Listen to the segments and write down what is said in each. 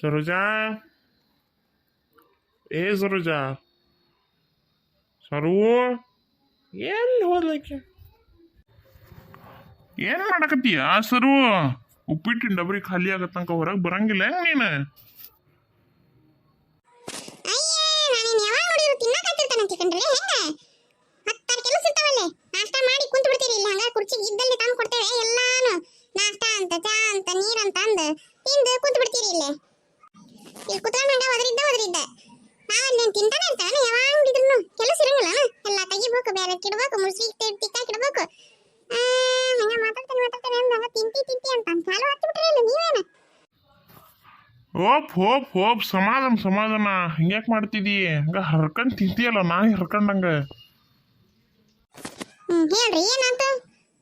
ಸರೋಜಾ? ಏ ಸರೋಜಾ? ಸರು? ಎಲ್ಲಿ ಹೋದ್ಲಕ್ಕೆ? ಏನು ಮಾಡಕತ್ತೀಯ ಸರು? ಉಪ್ಪಿಟ್ಟಿನ ಡಬ್ರಿ ಖಾಲಿ ಆಗತ್ತಂಕ ಹೊರಗೆ ಬರಂಗಿಲ್ಲ ನೀನು ಅಯ್ಯ ನಾನೇನ್ ಯಾವಾಗ ನೋಡಿದ್ರು ತಿನ್ನಕತ್ತಿರ್ತಾನ ಅಂತಿಕೊಂಡ್ರೆ ಹೆಂಗ ಹತ್ತಾರು ಕೆಲಸ ಇರ್ತಾವಲ್ಲೇ ನಾಷ್ಟ ಮಾಡಿ ಕುಂತ ಬಿಡ್ತೀರಿ ಇಲ್ಲಿ ಹಂಗ ಕುರ್ಚಿಗೆ ಇದ್ದಲ್ಲಿ ತಂದು ಕೊಡ್ತೇವೆ ಎಲ್ಲಾನು ನಾಷ್ಟ ಅಂತ ಚಾ ಅಂತ ನೀರ್ ಅಂತ ಅಂದು ತಿಂದು ಕುಂತ ಬಿಡ್ತೀರಿ ಇಲ್ಲಿ ಇಲ್ಲಿ ಕುತ್ಕೊಂಡು ಹಂಗ ಒದರಿದ್ದ ಒದರಿದ್ದ ನಾವಲ್ಲಿ ತಿಂತಾನೆ ಇರ್ತಾನೆ ಯಾವಾಗ ನೋಡಿದ್ರು ಕೆಲಸ ಇರಂಗಿಲ್ಲ ತೆಗಿಬೇಕು ಬೇರೆ ಕಿಡ್ಬೇಕು ಮುಳ್ಸಿ ತಿಕ್ಕಾಕಿಡ್ಬೇಕು ಆ ಹಂಗ ಮಾತಾಡ್ತಾನೆ ಮಾತಾಡ್ತಾನೆ ಅಂದ ಹಂಗ ತಿಂತಿ ತಿಂತಿ ಅಂತ ಚಾಲು ಹತ್ತಿ ಬಿಟ್ರಿ ಇಲ್ಲ ನೀವೇನ? ಓಪ್ ಹೋಪ್ ಹೋಪ್ ಸಮಾಧಾನ ಸಮಾಧಾನ. ಹಿಂಗ್ಯಾಕ್ ಮಾಡ್ತಿದಿ? ಹಂಗ ಹರ್ಕಂಡ್ ತಿಂತಿಯಲ್ಲ ನಾನು ಹರ್ಕಂಡಂಗ. ಹ್ಮ್ ಹೇಳ್ರಿ ಏನಂತ?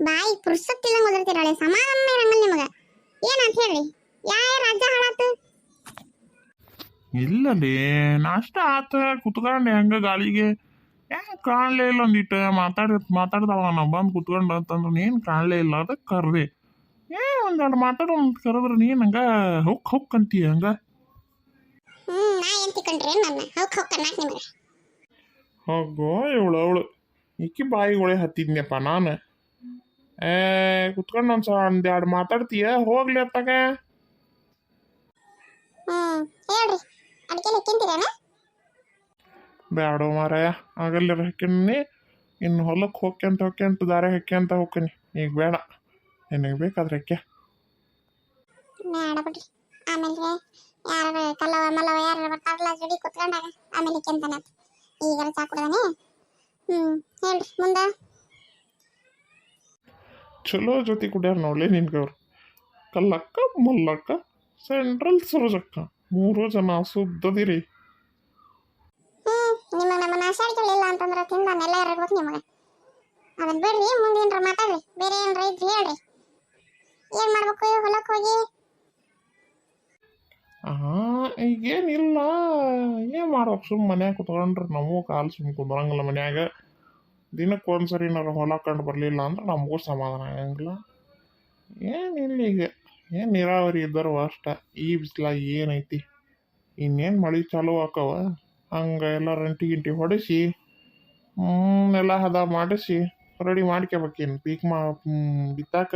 ಬಾಯಿ ಪುರ್ಸತ್ತಿಲ್ಲಂಗ ಓದಿರ್ತೀರಳೆ ಸಮಾಧಾನ ಇರಂಗಲ್ಲ ನಿಮಗ. ಏನಂತ ಹೇಳ್ರಿ? ಯಾ ರಾಜ್ಯ ಹಾಳಾತು? ಇಲ್ಲಲೇ ನಾಷ್ಟ ಆತ ಕುತ್ಕೊಂಡೆ ಹಂಗ ಗಾಳಿಗೆ ಯಾಕೆ ಕಾಣಲೇ ಇಲ್ಲ ಒಂದಿಟ್ಟು ಮಾತಾಡಿ ಮಾತಾಡ್ದವ ನಾವು ಬಂದು ಕುತ್ಕೊಂಡು ಅಂತಂದ್ರೆ ನೀನು ಕಾಣಲೇ ಇಲ್ಲ ಅದಕ್ಕೆ ಕರ್ದೆ ಏ ಒಂದೆರಡು ಮಾತಾಡೋ ಅಂತ ಕರೆದ್ರೆ ನೀನು ಹಂಗೆ ಹೊಕ್ ಹೊಕ್ ಅಂತೀಯ ಹಂಗೆ? ಹ್ಮ್ ನಾ ಏನ್ ತಿಕೊಂಡ್ರಿ ನನ್ನ ಹೋಗ್ ನಿಮಗ. ಇವಳು ಅವಳು. ಇಕ್ಕಿ ಬಾಯಿಗೊಳೆ ಹತ್ತಿದ್ನಪ್ಪ ನಾನು. ಏ ಕುತ್ಕೊಂಡು ಒಂದು ಒಂದು ಎರಡು ಮಾತಾಡ್ತೀಯ? ಹೋಗ್ಲಿ ಅತ್ತಾಗ. ಹ್ಮ್ ಹೇಳ್ರಿ. ಅದಕ್ಕೆ ತಿಂತೀರೇನ? ಬ್ಯಾಡೋ ಮಾರಾಯ ಆಗಲ್ಲ ಹಾಕಿನಿ ಇನ್ನು ಹೊಲಕ್ಕೆ ಹೋಗ್ಯಂತ ಹೋಗ್ಯಂತ ದಾರೆ ಹಾಕ್ಯಂತ ಹೋಗ್ತೀನಿ ಈಗ ಬೇಡ ನಿನಗೆ ಬೇಕಾದ್ರೆ ಹಾಕ್ಯ. ಆಮೇಲೆ ಯಾರು ಕಲ್ಲವ ಮಲ್ಲವ ಯಾರು ಬರ್ತಾರಲ್ಲ ಜೋಡಿ ಕುತ್ಕೊಂಡಾಗ ಆಮೇಲೆ ಕೆಂತನ. ಈಗ ಹ್ಮ್ ಹೇಳ್ರಿ ಮುಂದ? ಚಲೋ ಜೊತೆ ಕುಡಿಯಾರ ನೋಡ್ಲಿ ನಿನ್ಗವ್ರು. ಕಲ್ಲಕ್ಕ ಮಲ್ಲಕ್ಕ ಸೆಂಟ್ರಲ್ ಸುರಜಕ್ಕ. ಮೂರು ಜನ ಸುದ್ದದಿರಿ. ನಾಶಾಡಿಗಳಿಲ್ಲ ಅಂತಂದ್ರೆ ತಿಂದಾನೆಲ್ಲ ಇರ್ಬೇಕು ನಿಮಗೆ. ಅದನ್ನ ಬಿಡ್ರಿ ಮುಂದೆ ಏನ್ರ ಮಾತಾಡ್ರಿ, ಬೇರೆ ಏನ್ರ ಇದ್ರಿ ಹೇಳ್ರಿ. ಏನ್ ಮಾಡ್ಬೇಕು ಹೊಲಕ್ಕೆ ಹೋಗಿ? ಈಗೇನಿಲ್ಲ. ಏನು ಮಾಡ್ಬೇಕು, ಸುಮ್ಮ ಮನ್ಯಾಗ ಕುತ್ಕೊಂಡ್ರೆ ನಮಗೂ ಕಾಲು ಸುಮ್ಮ ಕುಂದ್ರಂಗಿಲ್ಲ ಮನ್ಯಾಗ. ದಿನಕ್ಕೆ ಒಂದ್ಸರಿ ಏನಾರ ಹೊಲ ಕಂಡು ಬರಲಿಲ್ಲ ಅಂದ್ರೆ ನಮಗೂ ಸಮಾಧಾನ ಆಗಂಗಿಲ್ಲ. ಏನಿಲ್ಲ ಈಗ. ಏನು ನೀರಾವರಿ ಇದ್ದರು ಅಷ್ಟ. ಈ ಬಿಸಿಲಾಗ ಏನೈತಿ? ಇನ್ನೇನು ಮಳೆ ಚಾಲು ಆಕವ? ಹಂಗೆ ಎಲ್ಲ ರಂಟಿ ಗಿಂಟಿ ಹೊಡೆಸಿ. ಎಲ್ಲ ಹದ ಮಾಡಿಸಿ. ರೆಡಿ ಮಾಡ್ಕೋಬೇಕೇನು ಪೀಕ್ ಮಾ ಬಿತ್ತಾಕ?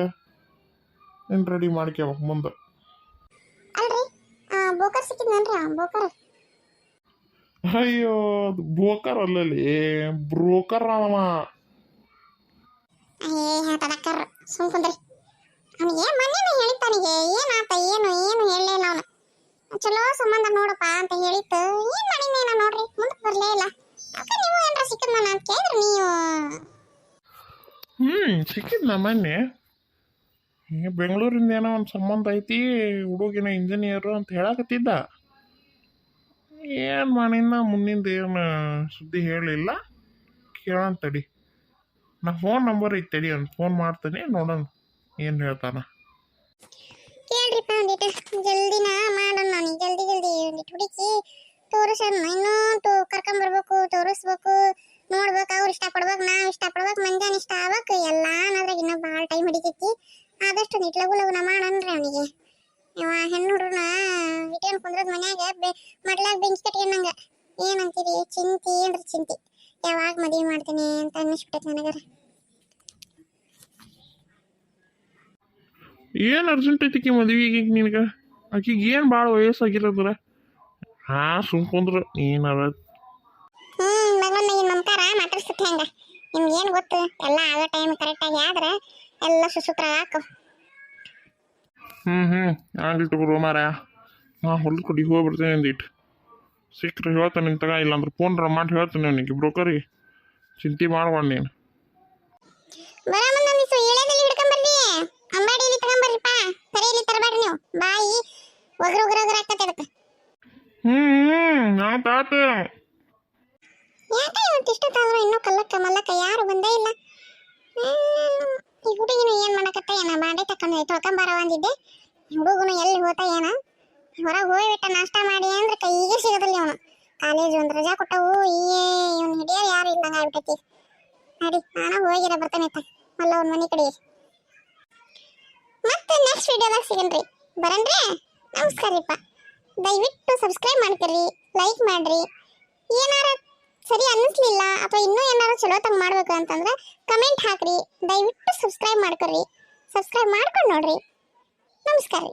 ಏನು ರೆಡಿ ಮಾಡ್ಕೋಬೇಕು ಮುಂದೆ? ಬೋಕರ್ ಬೋಕರ್. ಅಯ್ಯೋ ಅದು ಬ್ರೋಕರ್ ಅಲ್ಲಲ್ಲಿ. ಬ್ರೋಕರ್ ಅವ. ಏ ತಡಕರ್ ಸುಮ್ ಕುಂದ್ರಿ. ಅವನಿಗೆ ಮೊನ್ನೆನೇ ಹೇಳಿತ್ತಾನಿಗೆ ಏನಾತ ಏನು ಏನು ಹೇಳಲಿಲ್ಲ ಅವನು. ಚಲೋ ಸಂಬಂಧ ನೋಡಪ್ಪ ಅಂತ ಹೇಳಿತ್ತು. ಏನ್ ಮಾಡಿನೇನ ನೋಡ್ರಿ? ಮುಂದಕ್ಕೆ ಬರ್ಲೇ ಇಲ್ಲ. ಅಕ್ಕ ನೀವು ಏನ್ರ ಸಿಕ್ಕದ್ ನಾನು ಅಂತ ಕೇಳಿದ್ರೆ ನೀವು. ಹ್ಞೂ ನಮ್ಮ ಮೊನ್ನೆ. ಹಿಂಗೆ ಬೆಂಗಳೂರಿಂದ ಏನೋ ಒಂದು ಸಂಬಂಧ ಐತಿ ಹುಡುಗಿನ ಇಂಜಿನಿಯರು ಅಂತ ಹೇಳಕತ್ತಿದ್ದ. ಏನು ಮಾಡಿನ ಮುಂದಿಂದ ಏನು ಸುದ್ದಿ ಹೇಳಿಲ್ಲ. ಕೇಳೋಣ ತಡಿ. ನಾ ಫೋನ್ ನಂಬರ್ ಐತೆ ತಡಿ ಅವ್ನು ಫೋನ್ ಮಾಡ್ತೀನಿ ನೋಡೋಣ ಏನು ಹೇಳ್ತಾನ. ಕೇಳ್ರಿಪ್ಪ ಒಂದಿಟ್ಟು ಭಾಳ ಹಿಡಿತೈತಿ ಆದಷ್ಟು ನೀಟ್ ಲಗು ಲಗುನ ಮಾಡನ್ರಿ ಅವನಿಗೆ. ಇವ ಹೆಣ್ಣು ಇಟ್ಕೊಂಡು ಕುಂದ್ರದ್ ಮನ್ಯಾಗ ಮಡ್ಲಾಗ ಬೆಂಕಿ ಕಟ್ಕೊಂಡಂಗ. ಏನಂತೀರಿ? ಚಿಂತಿ ಏನ್ರಿ ಚಿಂತಿ? ಯಾವಾಗ ಮದುವೆ ಮಾಡ್ತೀನಿ ಅಂತ ಅನ್ನಿಸ್ಬಿಟ್ಟೈತೆ ನನಗರ. ಏನ್ ಅರ್ಜೆಂಟ್ ಐತಿಕಿ ಮದುವೆಗೆ ನಿನಗ? ಆಕಿಗೆ ಏನು ಬಾಳ ವಯಸ್ಸಾಗಿರೋದ್ರ? ಹಾ ಸುಮ್ಕೊಂಡ್ರು ಏನಾರ? ಹ್ಮ್ ಮಗನ್ ಈ ನಮ್ಕಾರ ಮಾತಾಡ್ಸುತ್ತೆ ಹಂಗ ನಿಮ್ಗೆ ಏನ್ ಗೊತ್ತು? ಎಲ್ಲ ಆಗೋ ಟೈಮ್ ಕರೆಕ್ಟ್ ಆಗಿ ಆದ್ರೆ ಎಲ್ಲ ಸುಸೂತ್ರ ಹಾಕು. ಹ್ಞೂ ಹ್ಞೂ ಆಗಲಿ ತಗೋರು ಮಾರಾಯ. ನಾ ಹೊಲ್ದ ಕಡೆ ಹೋಗಿ ಬರ್ತೀನಿ ಅಂದಿಟ್ಟು ಸಿಕ್ಕರೆ ಹೇಳ್ತಾನೆ ನಿನ್ ತಗ ಇಲ್ಲಾಂದ್ರೆ ಫೋನ್ ಮಾಡಿ ಹೇಳ್ತೀನಿ ಅವನಿಗೆ ಬ್ರೋಕರಿಗೆ. ಚಿಂತೆ ಮಾಡ್ಬೇಡ ನೀನು. ಬರೋ ಮುಂದೆ ಒಂದಿವ್ಸ ಎಳೆದಲ್ಲಿ ಹಿಡ್ಕೊಂಬರ್ರಿ ಅಂಬಾಡಿಯಲ್ಲಿ ತಗೊಂಬರ್ರಿಪ್ಪ. ಸರಿಯಲ್ಲಿ ತರಬೇಡ್ರಿ ನೀವು. ಬಾಯಿ ಒಗ್ರ ಒಗ್ರ ಅದಕ್ಕೆ. ಹ್ಮ್ ಆತ ಆತ ಯಾಕೆ ಇವತ್ತಿಷ್ಟು ಇಷ್ಟೊತ್ತಾದ್ರೂ ಇನ್ನೂ ಕಲ್ಲಕ್ಕ ಮಲ್ಲಕ್ಕ ಯಾರು ಬಂದೇ ಇಲ್ಲ. ಹುಡುಗಿನು ಏನ್ ಮಾಡಕತ್ತ ಏನ? ಬಾಂಡೆ ತಕೊಂಡು ತೊಳ್ಕೊಂಬಾರವ ಅಂದಿದ್ದೆ ಹುಡುಗನು ಎಲ್ಲಿ ಹೋತ ಏನ? ಹೊರಗೆ ಹೋಗ್ಬಿಟ್ಟ ನಾಷ್ಟ ಮಾಡಿ ಅಂದ್ರೆ ಕೈಗೆ ಸಿಗೋದಿಲ್ಲ ಅವನು. ಕಾಲೇಜ್ ಒಂದು ರಜಾ ಕೊಟ್ಟವು. ಈ ಇವನು ಹಿಡಿಯೋರು ಯಾರು ಇಲ್ಲಂಗ ಆಗ್ಬಿಟ್ಟೈತಿ. ನಡಿ, ನಾನು ಹೋಗಿರ ಬರ್ತಾನೆ ಅತ್ತ ಮಲ್ಲ ಅವ್ನ ಮನೆ ಕಡೆ ಮತ್ತೆ ನೆಕ್ಸ್ಟ್ ವಿಡಿಯೋದಾಗ ಸಿಗನ್ರಿ ಬರನ್ರಿ ನಮಸ್ಕಾರಪ್ಪ ದಯವಿಟ್ಟು ಸಬ್ಸ್ಕ್ರೈಬ್ ಮಾಡ್ತೀರಿ ಲೈಕ್ ಮಾಡ್ರಿ. ಏನಾರ ಸರಿ ಅನ್ನಿಸ್ಲಿಲ್ಲ, ಅಥವಾ ಇನ್ನೂ ಏನಾದ್ರು ಚಲೋ ತಂಗ್ ಮಾಡ್ಬೇಕು ಅಂತಂದ್ರೆ ಕಮೆಂಟ್ ಹಾಕ್ರಿ. ದಯವಿಟ್ಟು ಸಬ್ಸ್ಕ್ರೈಬ್ ಮಾಡ್ಕೊರಿ. ಸಬ್ಸ್ಕ್ರೈಬ್ ಮಾಡ್ಕೊಂಡು ನೋಡ್ರಿ. ನಮಸ್ಕಾರ ರೀ